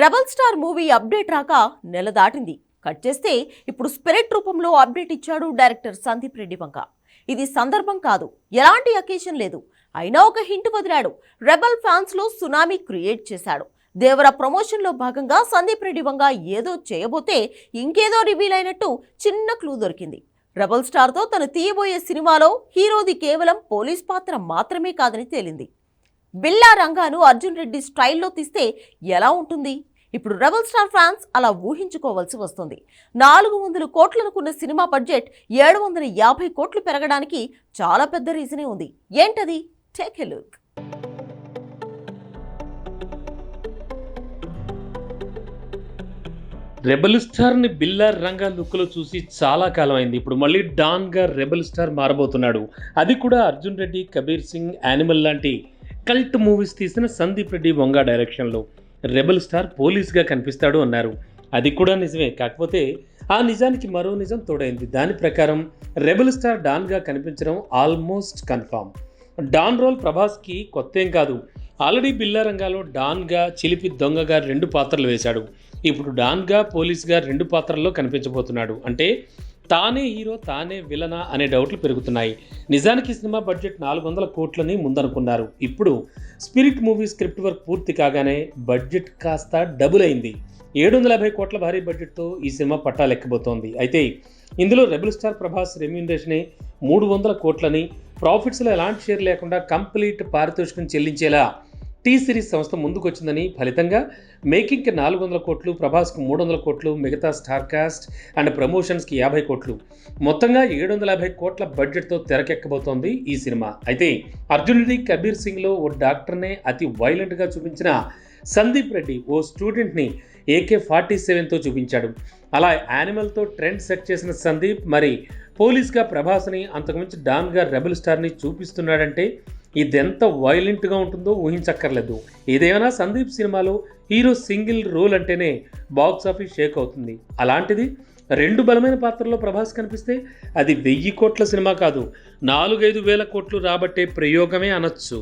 Rebel star movie update రాక నెల దాటింది. కట్ చేస్తే ఇప్పుడు స్పిరిట్ రూపంలో అప్డేట్ ఇచ్చాడు డైరెక్టర్ సందీప్ రెడ్డి వంక. ఇది సందర్భం కాదు ఎలాంటి అకేషన్ లేదు. అయినా ఒక హింట్ వదిలాడు. రెబల్ ఫ్యాన్స్లో సునామీ క్రియేట్ చేశాడు. దేవర ప్రమోషన్లో భాగంగా సందీప్ రెడ్డి వంగ ఏదో చేయబోతే ఇంకేదో రివీల్ అయినట్టు చిన్న క్లూ దొరికింది. రెబల్ స్టార్తో తను తీయబోయే సినిమాలో హీరోది కేవలం పోలీస్ పాత్ర మాత్రమే కాదని తేలింది. బిల్లా రంగాను అర్జున్ రెడ్డి స్టైల్లో తీస్తే ఎలా ఉంటుంది? ఇప్పుడు రెబల్ స్టార్ ఫ్యాన్స్ అలా ఊహించుకోవాల్సి వస్తుంది. నాలుగు వందల కోట్లనుకున్న సినిమా బడ్జెట్ ఏడు వందల యాభై కోట్లు పెరగడానికి చాలా పెద్ద రీజనే ఉంది. ఏంటది? Take a look. రెబల్ స్టార్ని బిల్లార్ రంగా లుక్లో చూసి చాలా కాలం అయింది ఇప్పుడు మళ్ళీ డాన్గా రెబల్ స్టార్ మారబోతున్నాడు. అది కూడా అర్జున్ రెడ్డి కబీర్ సింగ్ యానిమల్ లాంటి కల్ట్ మూవీస్ తీసిన సందీప్ రెడ్డి వంగ డైరెక్షన్లో రెబల్ స్టార్ పోలీస్గా కనిపిస్తాడు అన్నారు. అది కూడా నిజమే. కాకపోతే ఆ నిజానికి మరో నిజం తోడైంది. దాని ప్రకారం రెబల్ స్టార్ డాన్గా కనిపించడం ఆల్మోస్ట్ కన్ఫామ్. డాన్ రోల్ ప్రభాస్కి కొత్త ఏం కాదు. ఆల్రెడీ బిల్లా రంగాలో డాన్గా చిలిపి దొంగగా రెండు పాత్రలు వేశాడు. ఇప్పుడు డాన్గా పోలీస్గా రెండు పాత్రల్లో కనిపించబోతున్నాడు. అంటే తానే హీరో తానే విలనా అనే డౌట్లు పెరుగుతున్నాయి. నిజానికి సినిమా బడ్జెట్ నాలుగు వందల కోట్లని ముందనుకున్నారు. ఇప్పుడు స్పిరిట్ మూవీ స్క్రిప్ట్ వర్క్ పూర్తి కాగానే బడ్జెట్ కాస్త డబుల్ అయింది. ఏడు వందల యాభై కోట్ల భారీ బడ్జెట్తో ఈ సినిమా పట్టాలెక్కబోతోంది అయితే ఇందులో రెబుల్ స్టార్ ప్రభాస్ రెమ్యూనరేషనే మూడు వందల కోట్లని ప్రాఫిట్స్లో ఎలాంటి షేర్ లేకుండా కంప్లీట్ పారితోషికం చెల్లించేలా టీ సిరీస్ సంస్థ ముందుకొచ్చిందని ఫలితంగా మేకింగ్కి నాలుగు వందల కోట్లు ప్రభాస్కు మూడు వందల కోట్లు మిగతా స్టార్ కాస్ట్ అండ్ ప్రమోషన్స్కి యాభై కోట్లు. మొత్తంగా ఏడు వందల యాభై కోట్ల బడ్జెట్తో తెరకెక్కబోతోంది ఈ సినిమా. అయితే అర్జునుడి కబీర్ సింగ్లో ఓ డాక్టర్నే అతి వైలెంట్గా చూపించిన సందీప్ రెడ్డి ఓ స్టూడెంట్ని ఏకే ఫార్టీ సెవెన్తో చూపించాడు. అలా యానిమల్తో ట్రెండ్ సెట్ చేసిన సందీప్ మరి పోలీస్గా ప్రభాస్ని అంతకుమించి డాన్గా రెబల్ స్టార్ని చూపిస్తున్నాడంటే ఇదెంత వైలెంట్గా ఉంటుందో ఊహించక్కర్లేదు. ఏదేమైనా సందీప్ సినిమాలో హీరో సింగిల్ రోల్ అంటేనే బాక్స్ ఆఫీస్ షేక్ అవుతుంది. అలాంటిది రెండు బలమైన పాత్రల్లో ప్రభాస్ కనిపిస్తే అది వెయ్యి కోట్ల సినిమా కాదు నాలుగైదు వేల కోట్లు రాబట్టే ప్రయోగమే అనొచ్చు.